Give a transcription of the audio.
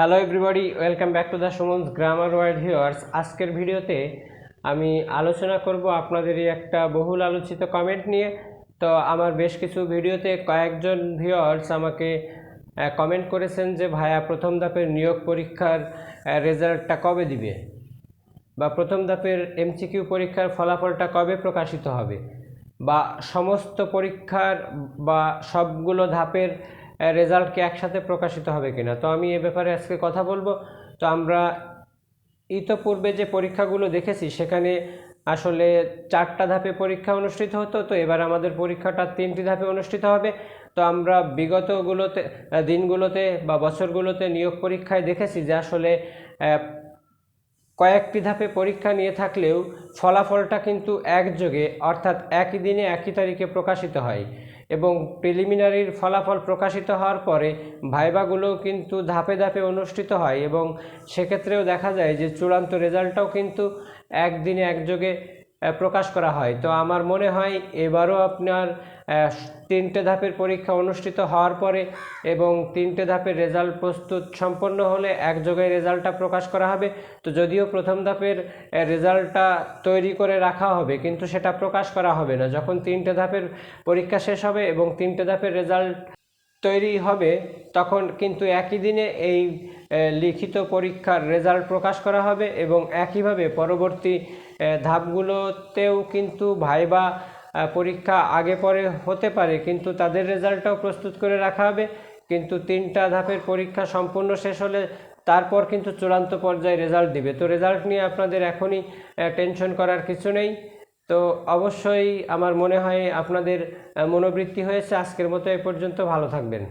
Hello everybody welcome back to the Suman's grammar world viewers আজকের ভিডিওতে আমি আলোচনা করব আপনাদেরই একটা বহুল আলোচিত কমেন্ট নিয়ে। তো আমার বেশ কিছু ভিডিওতে কয়েকজন ভিউয়ার্স আমাকে কমেন্ট করেছেন যে, ভাইয়া, প্রথম ধাপের নিয়োগ পরীক্ষার রেজাল্টটা কবে দিবে? বা প্রথম ধাপের এমসিকিউ পরীক্ষার ফলাফলটা কবে প্রকাশিত হবে? বা সমস্ত পরীক্ষার বা সবগুলো ধাপের রেজাল্ট কি একসাথে প্রকাশিত হবে কিনা? তো আমি এ ব্যাপারে আজকে কথা বলব। তো আমরা ইতোপূর্বে যে পরীক্ষাগুলো দেখেছি, সেখানে আসলে চারটা ধাপে পরীক্ষা অনুষ্ঠিত হতো, তো এবার আমাদের পরীক্ষাটা তিনটি ধাপে অনুষ্ঠিত হবে। তো আমরা বিগতগুলোতে দিনগুলোতে বা বছরগুলোতে নিয়োগ পরীক্ষায় দেখেছি যে আসলে কয়েকটি ধাপে পরীক্ষা নিয়ে থাকলেও ফলাফলটা কিন্তু একযোগে, অর্থাৎ একই দিনে একই তারিখে প্রকাশিত হয় এবং প্রিলিমিনারির ফলাফল প্রকাশিত হওয়ার পরে ভাইবাগুলোও কিন্তু ধাপে ধাপে অনুষ্ঠিত হয় এবং সেক্ষেত্রেও দেখা যায় যে চূড়ান্ত রেজাল্টটাও কিন্তু একদিনে একযোগে প্রকাশ করা হয়। তো আমার মনে হয় এবারও আপনার তিনটে ধাপের পরীক্ষা অনুষ্ঠিত হওয়ার পরে এবং তিনটে ধাপের রেজাল্ট প্রস্তুত সম্পন্ন হলে একযোগে রেজাল্টটা প্রকাশ করা হবে। তো যদিও প্রথম ধাপের রেজাল্টটা তৈরি করে রাখা হবে, কিন্তু সেটা প্রকাশ করা হবে না। যখন তিনটে ধাপের পরীক্ষা শেষ হবে এবং তিনটে ধাপের রেজাল্ট তৈরি হবে, তখন কিন্তু একই দিনে এই লিখিত পরীক্ষার রেজাল্ট প্রকাশ করা হবে এবং একইভাবে পরবর্তী ধাপগুলোতেও কিন্তু ভাইবা পরীক্ষা আগে পরে হতে পারে, কিন্তু তাদের রেজাল্টটাও প্রস্তুত করে রাখা হবে। কিন্তু তিনটা ধাপের পরীক্ষা সম্পূর্ণ শেষ হলে তারপর কিন্তু চূড়ান্ত পর্যায়ে রেজাল্ট দিবে। তো রেজাল্ট নিয়ে আপনাদের এখনই টেনশন করার কিছু নেই। তো অবশ্যই আমার মনে হয় আপনাদের মনোবৃত্তি হয়েছে। আজকের মতো এ পর্যন্ত। ভালো থাকবেন।